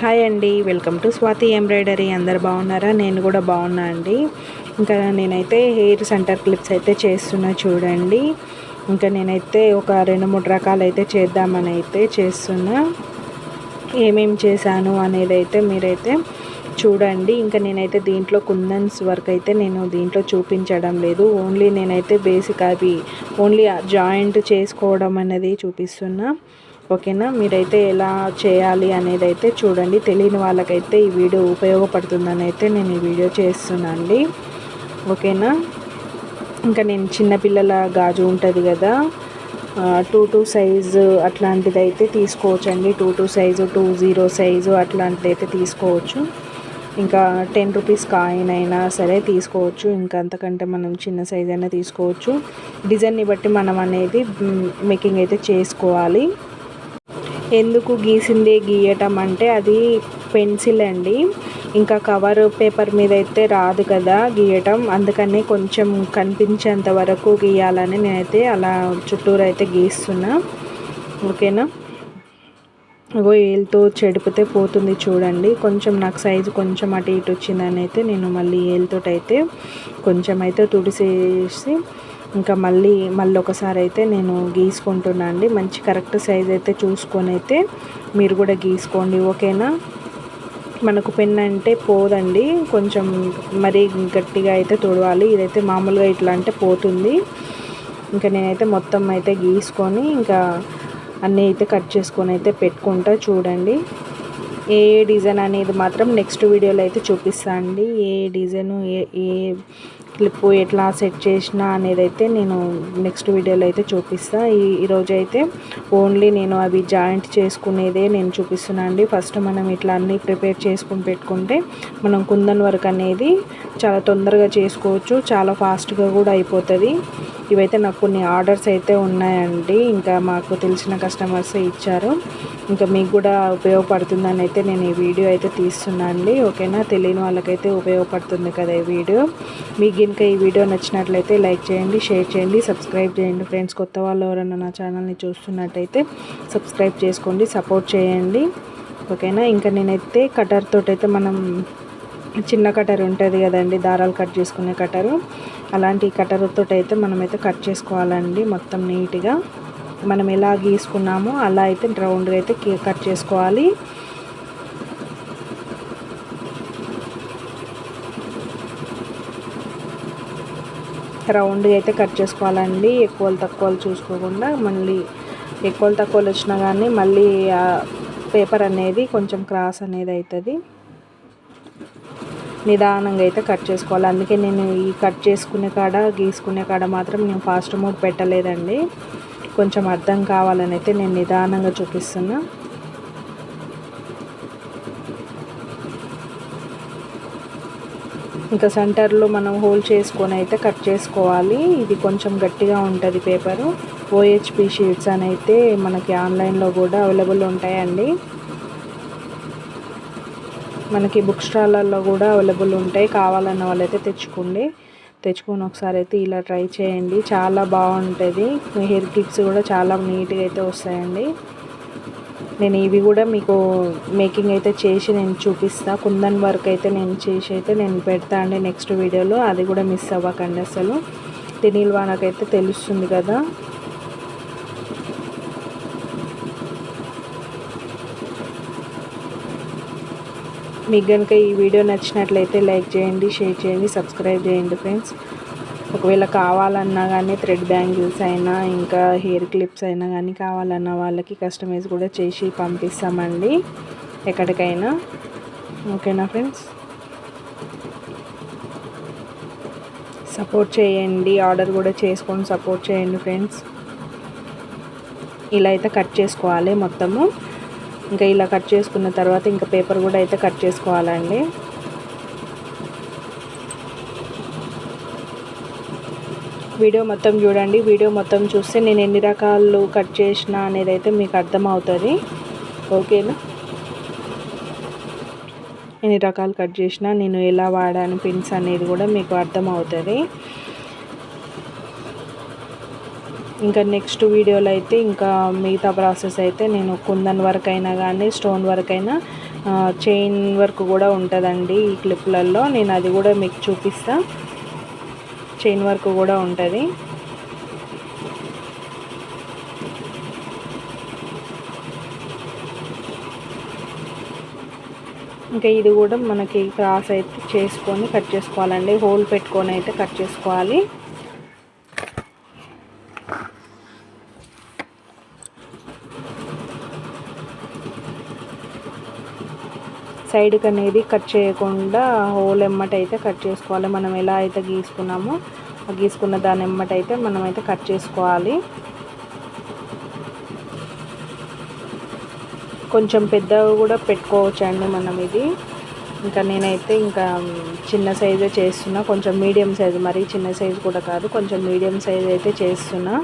Hi అండి welcome to Swathi embroidery. అందరు బాగున్నారా? నేను కూడా బాగున్నా అండి. ఇంకా నేనైతే హెయిర్ సెంటర్ క్లిప్స్ అయితే చేస్తున్నా చూడండి. ఇంకా నేనైతే ఒక రెండు మూడు రకాలు అయితే చేద్దామని అయితే చేస్తున్నా. ఏమేమి చేశాను అనేది అయితే మీరైతే చూడండి. ఇంకా నేనైతే దీంట్లో కుందన్స్ వర్క్ అయితే నేను దీంట్లో చూపించడం లేదు. ఓన్లీ నేనైతే బేసిక్ అవి ఓన్లీ జాయింట్ చేసుకోవడం అనేది చూపిస్తున్నా. ఓకేనా? మీరైతే ఎలా చేయాలి అనేది అయితే చూడండి. తెలియని వాళ్ళకైతే ఈ వీడియో ఉపయోగపడుతుందని అయితే నేను ఈ వీడియో చేస్తున్నా అండి ఓకేనా? ఇంకా నేను చిన్నపిల్లల గాజు ఉంటుంది కదా. టూ టూ సైజు అట్లాంటిది అయితే తీసుకోవచ్చు అండి two two size two zero size అట్లాంటిది అయితే తీసుకోవచ్చు. ఇంకా టెన్ రూపీస్ కాయిన్ అయినా సరే తీసుకోవచ్చు. ఇంకా అంతకంటే మనం చిన్న సైజ్ అయినా తీసుకోవచ్చు. డిజైన్ని బట్టి మనం అనేది మేకింగ్ అయితే చేసుకోవాలి. ఎందుకు గీసిందే గీయటం అంటే అది పెన్సిల్ అండి. ఇంకా కవర్ పేపర్ మీద అయితే రాదు కదా గీయటం. అందుకని కొంచెం కనిపించేంత వరకు గీయాలని నేనైతే అలా చుట్టూరు అయితే గీస్తున్నా. ఓకేనా? ఇగో ఏళ్ళతో చెడిపితే పోతుంది చూడండి. కొంచెం నాకు సైజు కొంచెం అటు ఇటు వచ్చిందని అయితే నేను మళ్ళీ ఏళ్ళతో అయితే కొంచెం అయితే తుడిసేసి ఇంకా మళ్ళీ మళ్ళీ ఒకసారి అయితే నేను గీసుకుంటున్నా అండి. మంచి కరెక్ట్ సైజ్ అయితే చూసుకొని అయితే మీరు కూడా గీసుకోండి ఓకేనా? మనకు పెన్ అంటే పోదండి. కొంచెం మరీ గట్టిగా అయితే తుడవాలి. ఇదైతే మామూలుగా ఇట్లా అంటే పోతుంది. ఇంకా నేనైతే మొత్తం అయితే గీసుకొని ఇంకా అన్నీ అయితే కట్ చేసుకొని అయితే పెట్టుకుంటా చూడండి. ఏ డిజైన్ అనేది మాత్రం నెక్స్ట్ వీడియోలో అయితే చూపిస్తా అండి. ఏ డిజైన్ ఏ ఏ క్లిప్ ఎట్లా సెట్ చేసిన అనేది అయితే నేను నెక్స్ట్ వీడియోలో అయితే చూపిస్తా. ఈ ఈరోజు అయితే ఓన్లీ నేను అవి జాయింట్ చేసుకునేదే నేను చూపిస్తున్నా అండి. ఫస్ట్ మనం ఇట్లా అన్నీ ప్రిపేర్ చేసుకుని పెట్టుకుంటే మనం కుందన్ వర్క్ అనేది చాలా తొందరగా చేసుకోవచ్చు. చాలా ఫాస్ట్గా కూడా అయిపోతుంది. ఇవైతే నాకు కొన్ని ఆర్డర్స్ అయితే ఉన్నాయండి. ఇంకా మాకు తెలిసిన కస్టమర్స్ ఇచ్చారు. ఇంకా మీకు కూడా ఉపయోగపడుతుందని అయితే నేను ఈ వీడియో అయితే తీస్తున్నా అండి ఓకేనా? తెలియని వాళ్ళకైతే ఉపయోగపడుతుంది కదా ఈ వీడియో. మీకు ఇంకా ఈ వీడియో నచ్చినట్లయితే లైక్ చేయండి షేర్ చేయండి సబ్స్క్రైబ్ చేయండి. ఫ్రెండ్స్ కొత్త వాళ్ళు ఎవరైనా నా ఛానల్ని చూస్తున్నట్టయితే సబ్స్క్రైబ్ చేసుకోండి సపోర్ట్ చేయండి. ఓకేనా? ఇంకా నేనైతే కటర్ అయితే మనం చిన్న కటర్ ఉంటుంది కదండి దారాలు కట్ చేసుకునే కటరు అలాంటి కటర్తో అయితే మనమైతే కట్ చేసుకోవాలండి మొత్తం నీట్గా. మనం ఎలా గీసుకున్నామో అలా అయితే రౌండ్గా అయితే కట్ చేసుకోవాలి. రౌండ్గా అయితే కట్ చేసుకోవాలండి ఎక్కువలు తక్కువలు చూసుకోకుండా. మళ్ళీ ఎక్కువలు తక్కువలు వచ్చినా కానీ మళ్ళీ పేపర్ అనేది కొంచెం క్రాస్ అనేది అవుతుంది నిదానంగా అయితే కట్ చేసుకోవాలి. అందుకే నేను ఈ కట్ చేసుకునే కాడ గీసుకునే కాడ మాత్రం నేను ఫాస్ట్ మూడ్ పెట్టలేదండి. కొంచెం అర్థం కావాలని అయితే నేను నిదానంగా చూపిస్తున్నా. ఇంకా సెంటర్లో మనం హోల్ చేసుకొని అయితే కట్ చేసుకోవాలి. ఇది కొంచెం గట్టిగా ఉంటుంది పేపరు. ఓహెచ్పి షీట్స్ అని అయితే మనకి ఆన్లైన్లో కూడా అవైలబుల్ ఉంటాయండి. మనకి బుక్ స్టాళ్ళల్లో కూడా అవైలబుల్ ఉంటాయి. కావాలన్న వాళ్ళైతే తెచ్చుకోండి. తెచ్చుకొని ఒకసారి అయితే ఇలా ట్రై చేయండి. చాలా బాగుంటుంది. హెయిర్ క్లిప్స్ కూడా చాలా నీట్గా అయితే వస్తాయండి. నేను ఇవి కూడా మీకు మేకింగ్ అయితే చేసి నేను చూపిస్తా. కుందన్ వర్క్ అయితే నేను చేసి అయితే నేను పెడతా అండి నెక్స్ట్ వీడియోలో. అది కూడా మిస్ అవ్వకండి అసలు. తినిల్ వానకైతే తెలుస్తుంది కదా. మీకు కనుక ఈ వీడియో నచ్చినట్లయితే లైక్ చేయండి షేర్ చేయండి సబ్స్క్రైబ్ చేయండి ఫ్రెండ్స్. ఒకవేళ కావాలన్నా కానీ థ్రెడ్ బ్యాంగిల్స్ అయినా ఇంకా హెయిర్ క్లిప్స్ అయినా కానీ కావాలన్న వాళ్ళకి కస్టమైజ్ కూడా చేసి పంపిస్తామండి. ఎక్కడికైనా. ఓకేనా ఫ్రెండ్స్? సపోర్ట్ చేయండి ఆర్డర్ కూడా చేసుకొని సపోర్ట్ చేయండి ఫ్రెండ్స్. ఇలా అయితే కట్ చేసుకోవాలి మొత్తము. ఇంకా ఇలా కట్ చేసుకున్న తర్వాత ఇంకా పేపర్ కూడా అయితే కట్ చేసుకోవాలండి. వీడియో మొత్తం చూడండి. వీడియో మొత్తం చూస్తే నేను ఎన్ని రకాలు కట్ చేసిన అనేది అయితే మీకు అర్థమవుతుంది. ఓకేనా? ఎన్ని రకాలు కట్ చేసినా నేను ఎలా వాడాను పిన్స్ అనేది కూడా మీకు అర్థమవుతుంది. ఇంకా నెక్స్ట్ వీడియోలో అయితే ఇంకా మిగతా ప్రాసెస్ అయితే నేను కుందన్ వర్క్ అయినా కానీ స్టోన్ వర్క్ అయినా చైన్ వర్క్ కూడా ఉంటుందండి ఈ క్లిప్లలో నేను అది కూడా మీకు చూపిస్తా. చైన్ వర్క్ కూడా ఉంటుంది. ఇంకా ఇది కూడా మనకి క్రాస్ అయితే చేసుకొని కట్ చేసుకోవాలండి. హోల్ పెట్టుకొని అయితే కట్ చేసుకోవాలి. సైడ్కి అనేది కట్ చేయకుండా హోల్ ఎమ్మటైతే కట్ చేసుకోవాలి. మనం ఎలా అయితే గీసుకున్నామో ఆ గీసుకున్న దాని ఎమ్మటైతే మనమైతే కట్ చేసుకోవాలి. కొంచెం పెద్దగా కూడా పెట్టుకోవచ్చు అండి మనం ఇది. ఇంకా నేనైతే ఇంకా చిన్న సైజే చేస్తున్నా. కొంచెం మీడియం సైజు మరీ చిన్న సైజు కూడా కాదు కొంచెం మీడియం సైజ్ అయితే చేస్తున్నా.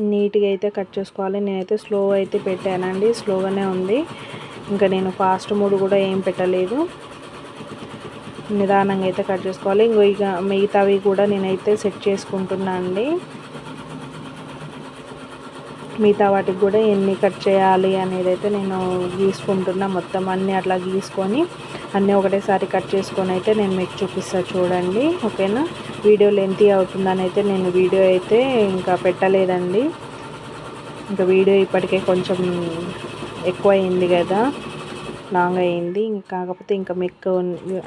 నీట్గా అయితే కట్ చేసుకోవాలి. నేనైతే స్లో అయితే పెట్టానండి. స్లోగానే ఉంది. ఇంకా నేను ఫాస్ట్ మూడ్ కూడా ఏం పెట్టలేదు. నిదానంగా అయితే కట్ చేసుకోవాలి. ఇంకో ఇక మిగతావి కూడా నేనైతే సెట్ చేసుకుంటున్నా అండి. మిగతా వాటికి కూడా ఎన్ని కట్ చేయాలి అనేది అయితే నేను గీసుకుంటున్నా. మొత్తం అన్నీ అట్లా గీసుకొని అన్నీ ఒకటేసారి కట్ చేసుకొని అయితే నేను మీకు చూపిస్తాను చూడండి. ఓకేనా? వీడియో లెంతీ అవుతుందని అయితే నేను వీడియో అయితే ఇంకా పెట్టలేదండి. ఇంకా వీడియో ఇప్పటికే కొంచెం ఎక్కువ అయింది కదా. లాంగ్ అయింది. కాకపోతే ఇంకా మీకు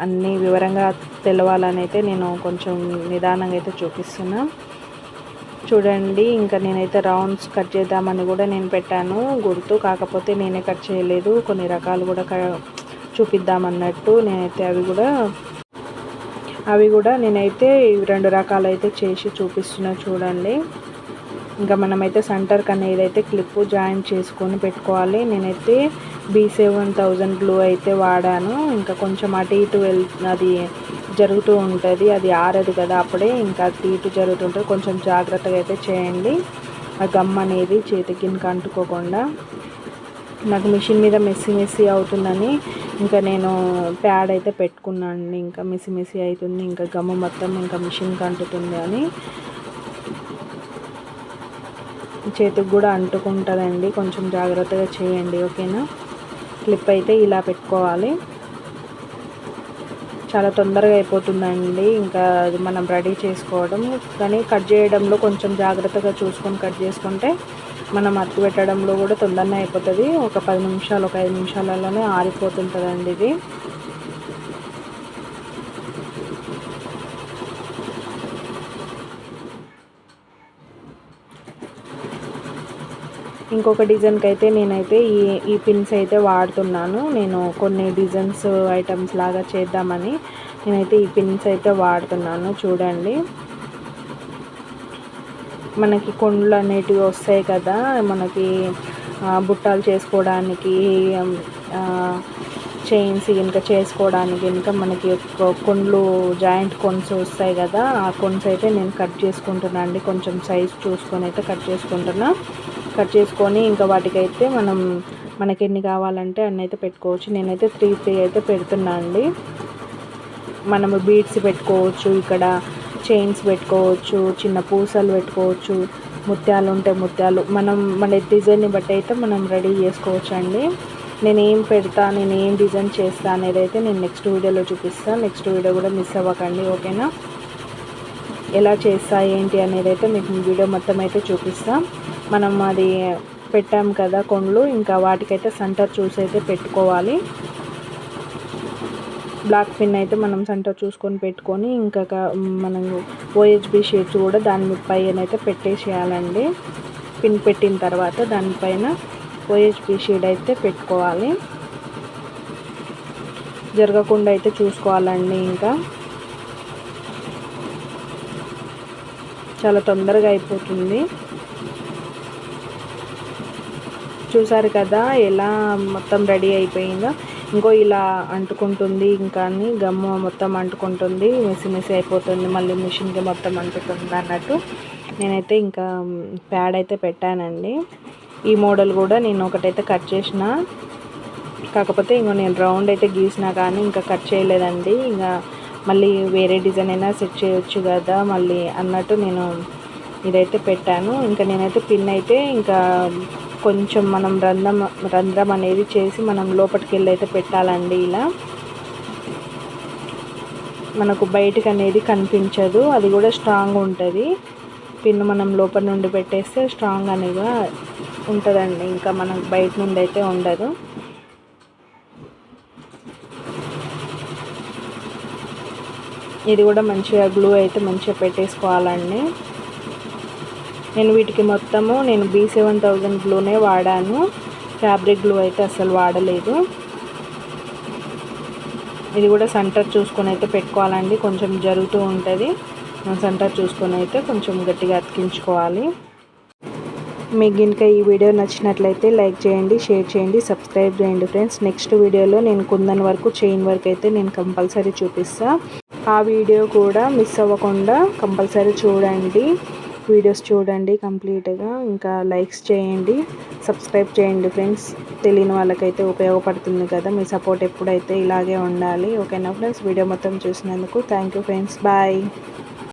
అన్ని వివరంగా తెలవాలని అయితే నేను కొంచెం నిదానంగా అయితే చూపిస్తున్నాను చూడండి ఇంకా నేనైతే రౌండ్స్ కట్ చేద్దామని కూడా నేను పెట్టాను. గుర్తు కాకపోతే నేనే కట్ చేయలేదు. కొన్ని రకాలు కూడా చూపిద్దామన్నట్టు నేనైతే అవి కూడా అవి కూడా నేనైతే రెండు రకాలు అయితే చేసి చూపిస్తున్నా చూడండి. ఇంకా మనమైతే సెంటర్కి అనేది అయితే క్లిప్ జాయిన్ చేసుకొని పెట్టుకోవాలి నేనైతే బీ సెవెన్ థౌజండ్ గ్లూ అయితే వాడాను. ఇంకా కొంచెం అటు ఇటు వెళ్ అది జరుగుతూ ఉంటుంది. అది ఆరదు కదా అప్పుడే ఇంకా అటు ఇటు జరుగుతుంటుంది. కొంచెం జాగ్రత్తగా అయితే చేయండి. ఆ గమ్ అనేది చేతికి అంటుకోకుండా. నాకు మిషన్ మీద మెస్సి మెస్సి అవుతుందని ఇంకా నేను ప్యాడ్ అయితే పెట్టుకున్నాను ఇంకా మెస్సి మెస్సి అవుతుంది. ఇంకా గమ్ము మొత్తం ఇంకా మిషన్కి అంటుతుంది అని. చేతికి కూడా అంటుకుంటుందండి. కొంచెం జాగ్రత్తగా చేయండి. ఓకేనా? క్లిప్ అయితే ఇలా పెట్టుకోవాలి. చాలా తొందరగా అయిపోతుందండి. ఇంకా అది మనం రెడీ చేసుకోవడం. కానీ కట్ చేయడంలో కొంచెం జాగ్రత్తగా చూసుకొని కట్ చేసుకుంటే మనం అతి పెట్టడంలో కూడా తొందరనే అయిపోతుంది. ఒక పది నిమిషాలు ఒక ఐదు నిమిషాలలోనే ఆరిపోతుంటుందండి ఇది. ఇంకొక డిజైన్కి అయితే నేనైతే ఈ ఈ పిన్స్ అయితే వాడుతున్నాను. నేను కొన్ని డిజైన్స్ ఐటమ్స్ లాగా చేద్దామని నేనైతే ఈ పిన్స్ అయితే వాడుతున్నాను. చూడండి. మనకి కొండలు అనేటివి వస్తాయి కదా మనకి బుట్టాలు చేసుకోవడానికి చైన్స్ ఇంకా చేసుకోవడానికి ఇంకా మనకి కొండ్లు జాయింట్ కొన్స్ వస్తాయి కదా ఆ కొన్స్ అయితే నేను కట్ చేసుకుంటున్నా అండి. కొంచెం సైజ్ చూసుకొని అయితే కట్ చేసుకుంటున్నా. కట్ చేసుకొని ఇంకా వాటికైతే మనం మనకి ఎన్ని కావాలంటే అన్ని అయితే పెట్టుకోవచ్చు. నేనైతే త్రీ త్రీ అయితే పెడుతున్నా అండి. మనము బీడ్స్ పెట్టుకోవచ్చు ఇక్కడ చైన్స్ పెట్టుకోవచ్చు చిన్న పూసలు పెట్టుకోవచ్చు ముత్యాలు ఉంటే ముత్యాలు. మనం మన డిజైన్ని బట్టి అయితే మనం రెడీ చేసుకోవచ్చు అండి. నేను ఏం పెడతా నేను ఏం డిజైన్ చేస్తా అనేది అయితే నేను నెక్స్ట్ వీడియోలో చూపిస్తాను నెక్స్ట్ వీడియో కూడా మిస్ అవ్వకండి ఓకేనా? ఎలా చేస్తా ఏంటి అనేది అయితే మీకు వీడియో మొత్తం అయితే చూపిస్తాను మనం అది పెట్టాం కదా కొండ్లు ఇంకా వాటికైతే సెంటర్ చూసి అయితే పెట్టుకోవాలి. బ్లాక్ పిన్ అయితే మనం సెంటర్ చూసుకొని పెట్టుకొని ఇంకా మనం ఓహెచ్బి షీట్స్ కూడా దాని పైన అయితే పెట్టేసేయాలండి. పిన్ పెట్టిన తర్వాత దానిపైన ఓహెచ్బి షీట్ అయితే పెట్టుకోవాలి. జరగకుండా అయితే చూసుకోవాలండి ఇంకా. చాలా తొందరగా అయిపోతుంది. చూసారు కదా ఎలా మొత్తం రెడీ అయిపోయిందో. ఇంకో ఇలా అంటుకుంటుంది ఇంకా గమ్ము మొత్తం అంటుకుంటుంది మెసి మెసి అయిపోతుంది మళ్ళీ మిషన్కి మొత్తం అంటుతుంది అన్నట్టు. నేనైతే ఇంకా ప్యాడ్ అయితే పెట్టానండి. ఈ మోడల్ కూడా నేను ఒకటైతే కట్ చేసిన. కాకపోతే ఇంకో నేను రౌండ్ అయితే గీసినా కానీ ఇంకా కట్ చేయలేదండి. ఇంకా మళ్ళీ వేరే డిజైన్ అయినా సెట్ చేయొచ్చు కదా మళ్ళీ అన్నట్టు నేను ఇదైతే పెట్టాను. ఇంకా నేనైతే పిన్ అయితే ఇంకా కొంచెం మనం రంధ్రం రంధ్రం అనేది చేసి మనం లోపలికి వెళ్ళి అయితే పెట్టాలండి ఇలా. మనకు బయటకు అనేది కనిపించదు అది కూడా స్ట్రాంగ్ ఉంటుంది. పిన్ మనం లోపల నుండి పెట్టేస్తే స్ట్రాంగ్ అనేది ఉంటుందండి ఇంకా మనం బయట నుండి అయితే ఉండదు. ఇది కూడా మంచిగా గ్లూ అయితే మంచిగా పెట్టేసుకోవాలండి. నేను వీటికి మొత్తము నేను బీ సెవెన్ థౌజండ్ గ్లూనే వాడాను. ఫ్యాబ్రిక్ గ్లూ అయితే అసలు వాడలేదు. ఇది కూడా సెంటర్ చూసుకొని అయితే పెట్టుకోవాలండి. కొంచెం జరుగుతూ ఉంటుంది. సెంటర్ చూసుకొని అయితే కొంచెం గట్టిగా అతికించుకోవాలి. మీకు ఇంకా ఈ వీడియో నచ్చినట్లయితే లైక్ చేయండి షేర్ చేయండి సబ్స్క్రైబ్ చేయండి ఫ్రెండ్స్. నెక్స్ట్ వీడియోలో నేను కుందన్ వరకు చైన్ వర్క్ అయితే నేను కంపల్సరీ చూపిస్తాను ఆ వీడియో కూడా మిస్ అవ్వకుండా కంపల్సరీ చూడండి. వీడియోస్ చూడండి కంప్లీట్గా. ఇంకా లైక్స్ చేయండి సబ్స్క్రైబ్ చేయండి ఫ్రెండ్స్. తెలియని వాళ్ళకైతే ఉపయోగపడుతుంది కదా మీ సపోర్ట్ ఎప్పుడైతే ఇలాగే ఉండాలి. ఓకేనా ఫ్రెండ్స్? వీడియో మొత్తం చూసినందుకు థ్యాంక్ యూ ఫ్రెండ్స్. బాయ్.